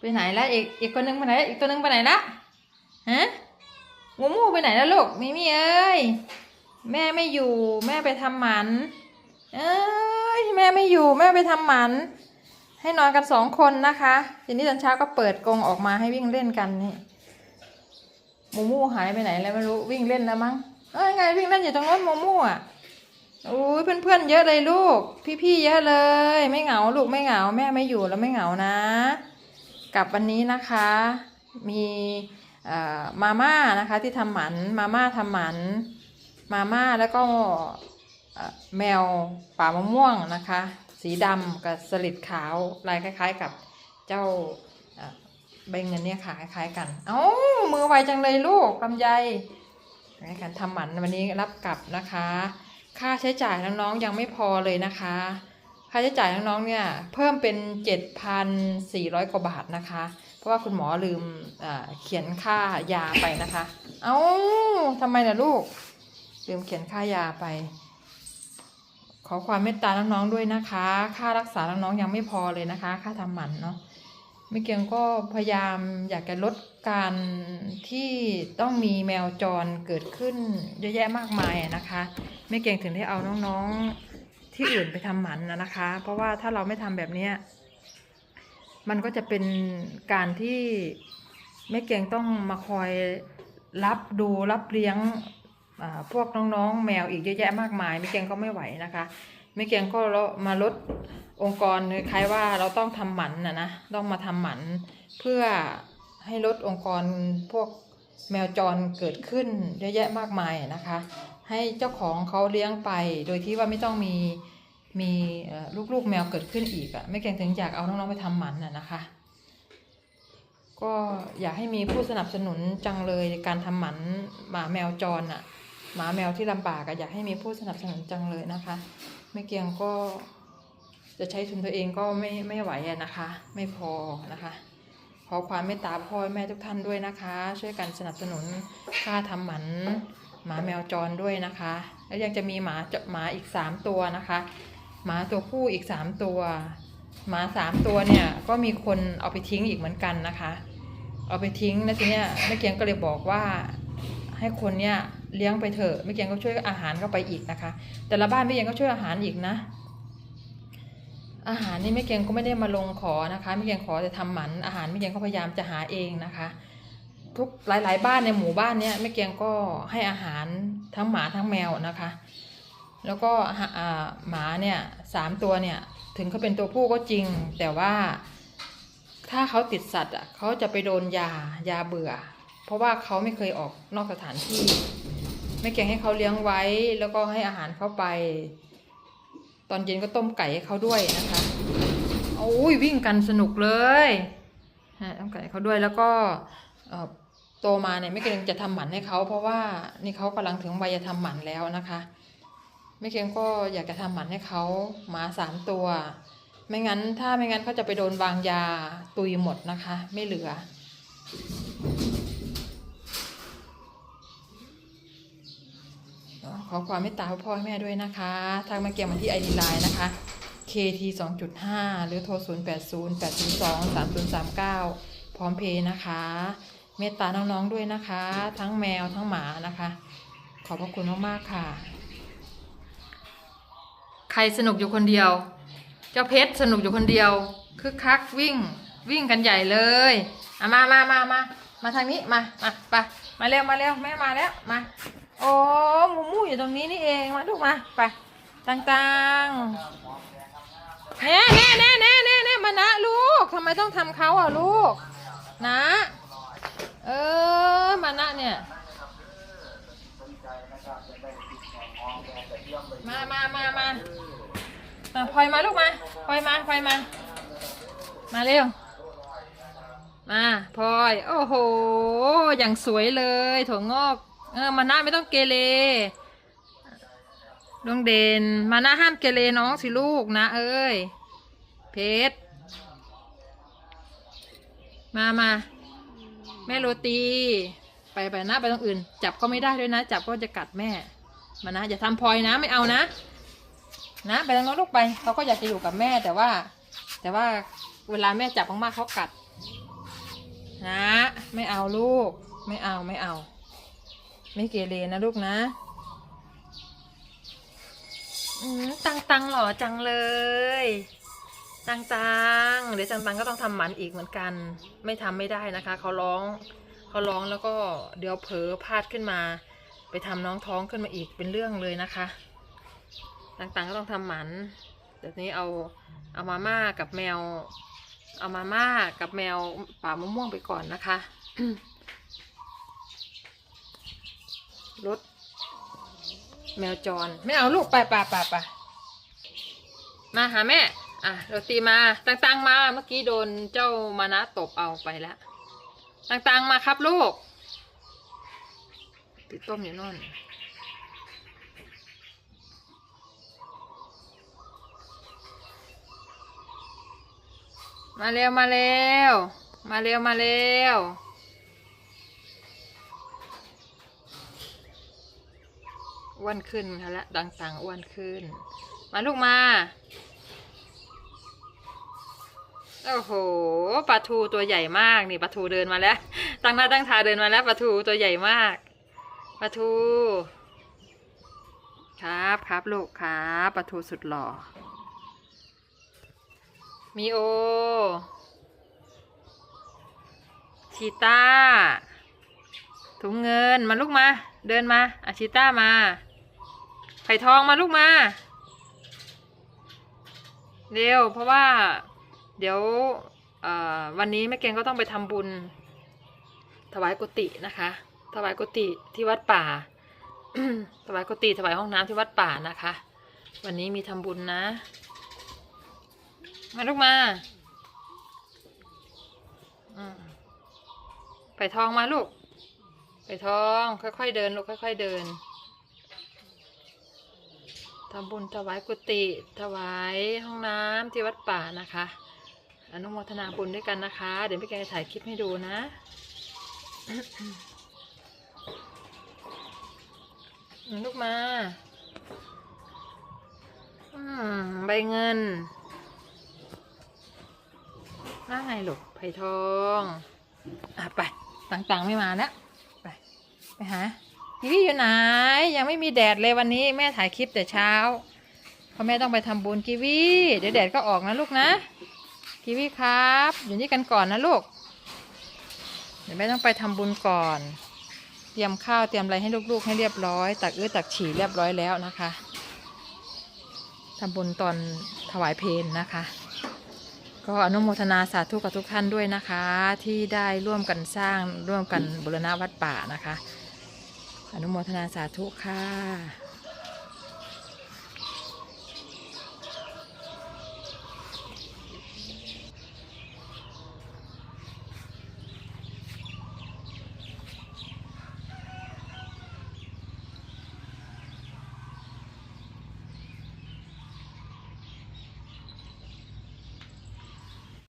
ไปไหนละอีกอีกคนนึงไปไหนอีกตัวนึงไปไหนละฮะงูมูไปไหนแล้วลูกมิมี่เอ้ยแม่ไม่อยู่ แม่ไปทำหมัน เอ้ยแม่ไม่อยู่ แม่ไปทำหมัน ให้นอนกันสองคนนะคะทีนี้ตอนเช้าก็เปิดกรงออกมาให้วิ่งเล่นกันนี่มูมูหายไปไหนแล้วไม่รู้วิ่งเล่นแล้วมั้งเอ้ยไงวิ่งเล่นอยู่ตรงโน้นมูมูอะโอ้ยเพื่อนๆเยอะเลยลูก พี่ๆเยอะเลย ไม่เหงาลูกไม่เหงา แม่ไม่อยู่แล้วไม่เหงานะ กับวันนี้นะคะมีมาม่านะคะที่ทำหมันมาม่าทำหมันมาม่าแล้วก็แมวป่ามะม่วงนะคะ สีดำกับสลิดขาวลายคล้าย ๆ กับเจ้าใบเงินเนี่ยค่ะคล้าย ๆ กัน เอ้ามือไวจังเลยลูกลำไยในการทำหมันวันนี้รับกลับนะคะ ค่าใช้จ่ายน้องๆยังไม่พอเลยนะคะ ค่าใช้จ่ายน้องๆเนี่ยเพิ่มเป็น 7,400 กว่าบาทนะคะ เพราะว่าคุณหมอลืมเขียนค่ายาไปนะคะ เอ้าทำไมล่ะลูก ลืมเขียนค่ายาไป ขอความเมตตาน้องๆด้วยนะคะ ค่ารักษาน้องๆยังไม่พอเลยนะคะ ค่าทำหมันเนาะไม่เกียงก็พยายามอยากจะลดการที่ต้องมีแมวจรเกิดขึ้นเยอะแยะมากมายนะคะไม่เกียงถึงได้เอาน้องๆ ที่อื่นไปทำหมันนะนะคะ เพราะว่าถ้าเราไม่ทำแบบเนี้ยมันก็จะเป็นการที่แม่เกียงต้องมาคอยรับดูรับเลี้ยงพวกน้องๆ แมวอีกเยอะแยะมากมายไม่เกียงก็ไม่ไหวนะคะไม่เกียงก็มาลดองค์กรคล้ายว่าเราต้องทำหมันนะนะต้องมาทำหมันเพื่อให้ลดองค์กรพวกแมวจรเกิดขึ้นเยอะแยะมากมายนะคะ ให้เจ้าของเขาเลี้ยงไป โดยที่ว่าไม่ต้องมีมีลูกๆแมวเกิดขึ้นอีกอะไม่เกียงถึงอยากเอาน้องๆไปทำหมันน่ะนะคะ ก็อยากให้มีผู้สนับสนุนจังเลยในการทำหมันหมาแมวจรอะหมาแมวที่ลำบากอะอยากให้มีผู้สนับสนุนจังเลยนะคะ ไม่เกียงก็จะใช้ทุนตัวเองก็ไม่ไม่ไหวอะนะคะ ไม่พอนะคะขอความเมตตาพ่อแม่ทุกท่านด้วยนะคะ ช่วยกันสนับสนุนค่าทำหมัน หมาแมวจรด้วยนะคะ แล้วยังจะมีหมาจะหมาอีกสามตัวนะคะ หมาตัวผู้อีกสามตัว หมาสามตัวเนี่ยก็มีคนเอาไปทิ้งอีกเหมือนกันนะคะ เอาไปทิ้งแล้วทีเนี้ยแม่เกียงก็เลยบอกว่าให้คนเนี่ยเลี้ยงไปเถอะไม่เกียงก็ช่วยอาหารเข้าไปอีกนะคะ แต่ละบ้านไม่เกียงก็ช่วยอาหารอีกนะ อาหารนี่ไม่เกียงก็ไม่ได้มาลงขอนะคะไม่เกียงขอจะทำหมันอาหารไม่เกียงก็พยายามจะหาเองนะคะ ทุกหลาย ๆ บ้านในหมู่บ้านเนี้ยไม่เกียงก็ให้อาหารทั้งหมาทั้งแมวนะคะ แล้วก็หมาเนี่ยสามตัวเนี่ยถึงเขาเป็นตัวผู้ก็จริง แต่ว่าถ้าเขาติดสัตว์อะเขาจะไปโดนยายาเบื่อ เพราะว่าเขาไม่เคยออกนอกสถานที่ไม่เก่งให้เขาเลี้ยงไว้ แล้วก็ให้อาหารเขาไป ตอนเย็นก็ต้มไก่ให้เขาด้วยนะคะโอ้ยวิ่งกันสนุกเลยต้มไก่เขาด้วยแล้วก็ โตมาเนี่ยไม่เก่งจะทำหมันให้เขาเพราะว่านี่เขากำลังถึงวัยจะทำหมันแล้วนะคะไม่เก่งก็อยากจะทำหมันให้เขาหมาสามตัว ไม่งั้นถ้าไม่งั้นเขาจะไปโดนวางยาตุยหมดนะคะ ไม่เหลือ ขอความเมตตาพ่อแม่ด้วยนะคะ ทางมาเกี่ยมมาที่ไอดีไลน์นะคะ KT 2.5 หรือโทร 0 8 0 8 0 2 3 0 3 9 พร้อมเพย์นะคะ เมตตาน้องๆด้วยนะคะ ทั้งแมวทั้งหมานะคะ ขอบพระคุณมากๆค่ะ ใครสนุกอยู่คนเดียว เจ้าเพชรสนุกอยู่คนเดียวคึกคักวิ่งวิ่งกันใหญ่เลยอะมามามามามาทางนี้มามาไปมาเร็วมาเร็วแม่มาแล้วมาโอ้หมูมูอยู่ตรงนี้นี่เองมาลูกมาไปต่างๆเน่เน่เน่เน่เน่เน่มานะลูกทำไมต้องทำเขาอะลูก นะ เออ มานะเนี่ย มามามามามาพลอยมาลูกมาพลอยมาพลอยมา มาเร็ว มาพลอย โอ้โห อย่างสวยเลยถั่วงอก เออ มาหน้าไม่ต้องเกเรดวงเด่น มาหน้าห้ามเกเรน้องสิลูกนะ เอ้ย เพชร มามา แม่โรตี ไปไปนะไปตรงอื่น จับก็ไม่ได้ด้วยนะ จับก็จะกัดแม่ มานะอย่าทำพลอยนะไม่เอานะ นะไปทางโน้นลูกไปเขาก็อยากจะอยู่กับแม่แต่ว่า แต่ว่าเวลาแม่จับมากๆเขากัด นะ ไม่เอาลูก ไม่เอาไม่เอา ไม่เกเรนะลูกนะตังตังหล่อจังเลย ตังตังเดี๋ยวตังตังก็ต้องทำหมันอีกเหมือนกัน ไม่ทำไม่ได้นะคะเขาร้องเขาร้องแล้วก็เดี๋ยวเผลอพลาดขึ้นมา ไปทำน้องท้องขึ้นมาอีกเป็นเรื่องเลยนะคะตังตังก็ต้องทำหมันเดี๋ยวนี้เอาเอามาม่ากับแมว เอามาม่ากับแมวป่ามะม่วงไปก่อนนะคะรถแมวจร ไม่เอาลูกไปไปไปไปมาหาแม่ อะโรตีมาตังๆมาเมื่อกี้โดนเจ้ามานะตบเอาไปแล้วตังๆมาครับลูกติดต้มอยู่นู่นมาเร็วมาเร็วมาเร็วมาเร็วอ้วนขึ้นค่ะและดังตังอ้วนขึ้น มาลูกมา โอ้โหปลาทูตัวใหญ่มากนี่ปลาทูเดินมาแล้ว ตั้งหน้าตั้งตาเดินมาแล้วปลาทูตัวใหญ่มากปลาทู ครับครับลูกครับปลาทูสุดหล่อมีโอชีต้าถุงเงินมาลูกมา เดินมาอาชิต้ามา ไผ่ทองมาลูกมา เร็วเพราะว่า เดี๋ยววันนี้แม่เกงก็ต้องไปทำบุญ ถวายกุฏินะคะ ถวายกุฏิที่วัดป่า ถวายกุฏิถวายห้องน้ำที่วัดป่านะคะ วันนี้มีทำบุญนะ มาลูกมาไผ่ทองมาลูก ไปทอง ค่อยๆเดินลูกค่อย ๆเดินทำบุญถวายกุฏิถวายห้องน้ำที่วัดป่านะคะ อนุโมทนาบุญด้วยกันนะคะ เดี๋ยวพี่แกจะถ่ายคลิปให้ดูนะลูกมาอืมใบเงินน่าไงลูกไผ่ทองอะไปต่างๆไม่มาแล้วไปไปหากีวีอยู่ไหน ยังไม่มีแดดเลยวันนี้แม่ถ่ายคลิปแต่เช้าเพราะแม่ต้องไปทำบุญกีวีเดี๋ยวแดดก็ออกนะลูกนะ กีวีครับ อยู่นี่กันก่อนนะลูก เดี๋ยวแม่ต้องไปทำบุญก่อน เตรียมข้าวเตรียมอะไรให้ลูกๆ ให้เรียบร้อย ตักเอื้อตักฉี่เรียบร้อยแล้วนะคะทำบุญตอนถวายเพลนนะคะ ก็อนุโมทนาสาธุกับทุกท่านด้วยนะคะ ที่ได้ร่วมกันสร้างร่วมกันบูรณะวัดป่านะคะ อนุโมทนาสาธุค่ะ